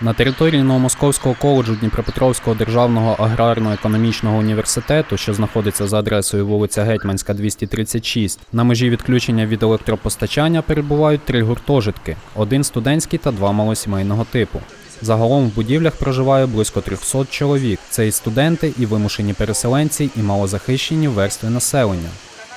На території Новомосковського коледжу Дніпропетровського державного аграрно-економічного університету, що знаходиться за адресою вулиця Гетьманська, 236, на межі відключення від електропостачання перебувають три гуртожитки: один студентський та два малосімейного типу. Загалом в будівлях проживає близько 300 чоловік. Це і студенти, і вимушені переселенці, і малозахищені верстви населення.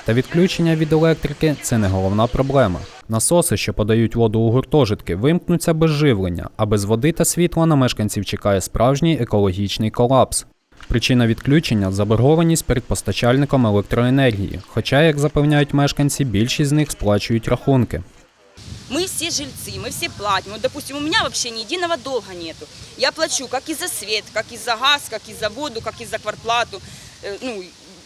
Та відключення від електрики це не головна проблема. Насоси, що подають воду у гуртожитки, вимкнуться без живлення, а без води та світла на мешканців чекає справжній екологічний колапс. Причина відключення заборгованість перед постачальником електроенергії. Хоча, як запевняють мешканці, більшість з них сплачують рахунки. Мы все жильцы, мы все платим. Вот, допустим, у меня вообще ни единого долга нету. Я плачу как и за свет, как и за газ, как и за воду, как и за квартплату. Э, Ну,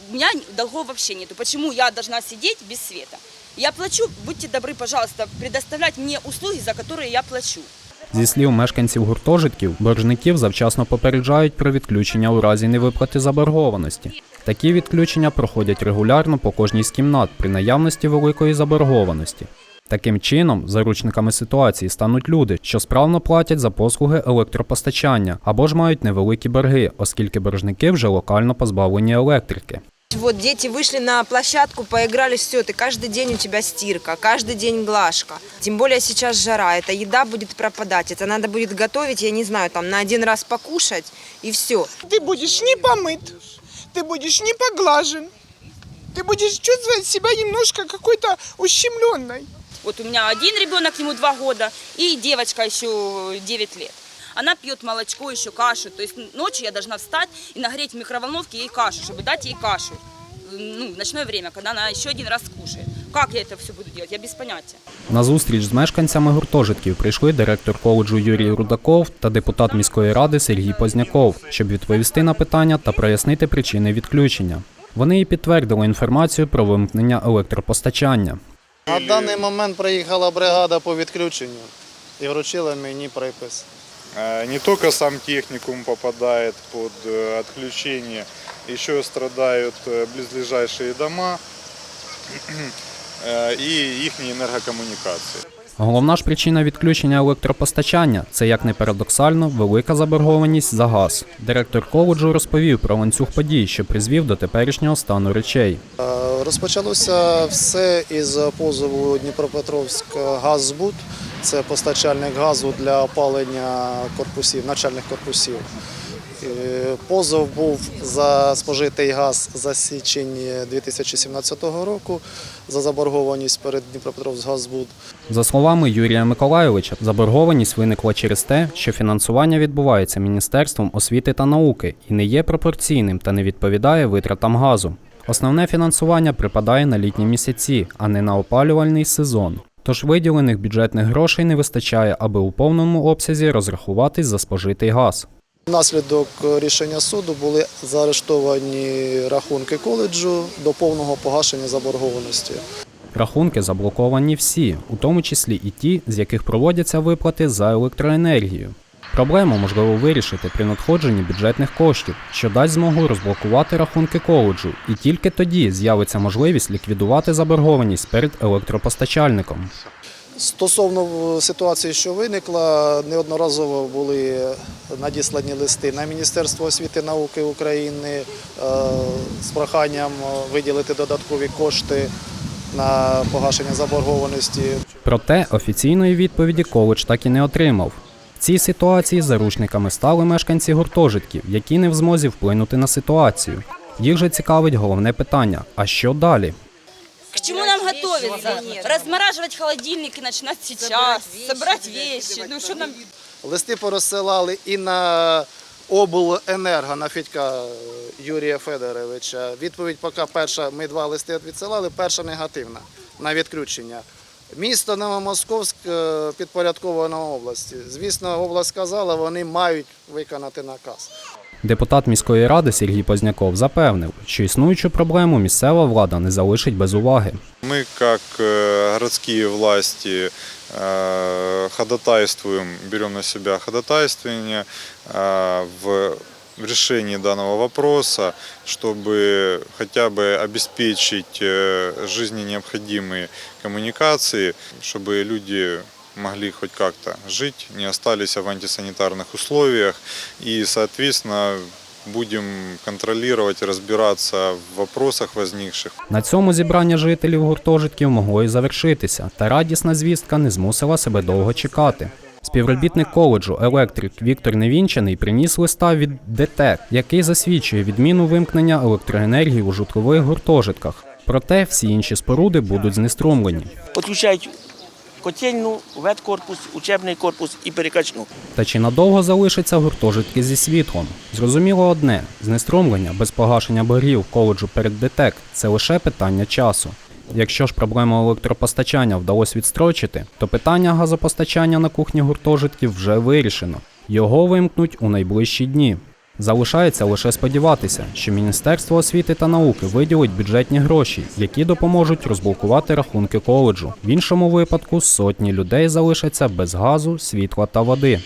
у меня долгов вообще нету. Почему я должна сидеть без света? Я плачу, будьте добры, пожалуйста, предоставлять мне услуги, за которые я плачу. Зі слів мешканців гуртожитків, боржників завчасно попереджають про відключення у разі невиплати заборгованості. Такі відключення проходять регулярно по кожній з кімнат при наявності великої заборгованості. Таким чином, заручниками ситуації стануть люди, що справно платять за послуги електропостачання або ж мають невеликі борги, оскільки боржники вже локально позбавлені електрики. Вот дети вышли на площадку, поиграли, все, ты каждый день у тебя стирка, каждый день глажка. Тем более сейчас жара, эта еда будет пропадать, это надо будет готовить, я не знаю, там на один раз покушать и все. Ты будешь не помыт, ты будешь не поглажен, ты будешь чувствовать себя немножко какой-то ущемленной. Вот у меня один ребенок, ему два года, и девочка еще 9 лет. Она пьет молочко, еще кашу. То есть ночью я должна встать и нагреть в микроволновке ей кашу, чтобы дать ей кашу. Ну, в ночное время, когда она еще один раз кушает. Как я это все буду делать? Я без понятия. На зустріч з мешканцями гуртожитків прийшли директор коледжу Юрій Рудаков та депутат міської ради Сергій Позняков, щоб відповісти на питання та прояснити причини відключення. Вони і підтвердили інформацію про вимкнення електропостачання. На даний момент приїхала бригада по відключенню і вручила мені припис. Э, Не только сам техникум попадает под э, отключение, еще страдают э, близлежащие дома э, и их энергокоммуникации. Головна ж причина відключення електропостачання це як не парадоксально велика заборгованість за газ. Директор коледжу розповів про ланцюг подій, що призвів до теперішнього стану речей. Е, Розпочалося все із позову Дніпропетровськ Газзбуд. Це постачальник газу для опалення корпусів, навчальних корпусів. Е, Позов був за спожитий газ за січень 2017 року за заборгованість перед Дніпропетровськ Газбуд. За словами Юрія Миколайовича, заборгованість виникла через те, що фінансування відбувається Міністерством освіти та науки і не є пропорційним та не відповідає витратам газу. Основне фінансування припадає на літні місяці, а не на опалювальний сезон. Тож виділених бюджетних грошей не вистачає, аби у повному обсязі розрахуватись за спожитий газ. Внаслідок рішення суду були заарештовані рахунки коледжу до повного погашення заборгованості. Рахунки заблоковані всі, у тому числі і ті, з яких проводяться виплати за електроенергію. Проблему можливо вирішити при надходженні бюджетних коштів, що дасть змогу розблокувати рахунки коледжу, і тільки тоді з'явиться можливість ліквідувати заборгованість перед електропостачальником. Стосовно ситуації, що виникла, неодноразово були надіслані листи на Міністерство освіти і науки України е, з проханням виділити додаткові кошти на погашення заборгованості. Проте офіційної відповіді коледж так і не отримав. В цій ситуації заручниками стали мешканці гуртожитків, які не в змозі вплинути на ситуацію. Їх же цікавить головне питання: а що далі? К чему нам готовиться? Размораживать холодильник и начинать сейчас. Собрать вещи. Ну что нам... Листи порозсилали і на обленерго на Федька Юрія Федоровича. Відповідь поки перша, ми два листи відсилали, перша негативна на відключення. Місто Новомосковськ е, підпорядковано області. Звісно, область сказала, вони мають виконати наказ. Депутат міської ради Сергій Позняков запевнив, що існуючу проблему місцева влада не залишить без уваги. Мы, как э, городские власти, э, ходатайствуем, берем на себя ходатайствование э, в в решении данного вопроса, чтобы хотя бы обеспечить э, жизненно необходимые коммуникации, чтобы люди могли хоть как-то жить, не остались в антисанитарных условиях. И, соответственно, будем контролировать и разбираться в вопросах возникших. На цьому зібрання жителів гуртожитків могло і завершитися, та радісна звістка не змусила себе довго чекати. Співробітник коледжу електрик Віктор Невінчений приніс листа від ДТЕК, який засвідчує відміну вимкнення електроенергії у житлових гуртожитках. Проте всі інші споруди будуть знеструмлені. Підключають котельну, веткорпус, учебний корпус і перекачну. Та чи надовго залишаться гуртожитки зі світлом? Зрозуміло одне: знеструмлення без погашення боргів коледжу перед ДТЕК це лише питання часу. Якщо ж проблему електропостачання вдалося відстрочити, то питання газопостачання на кухні гуртожитків вже вирішено. Його вимкнуть у найближчі дні. Залишається лише сподіватися, що Міністерство освіти та науки виділить бюджетні гроші, які допоможуть розблокувати рахунки коледжу. В іншому випадку сотні людей залишаться без газу, світла та води.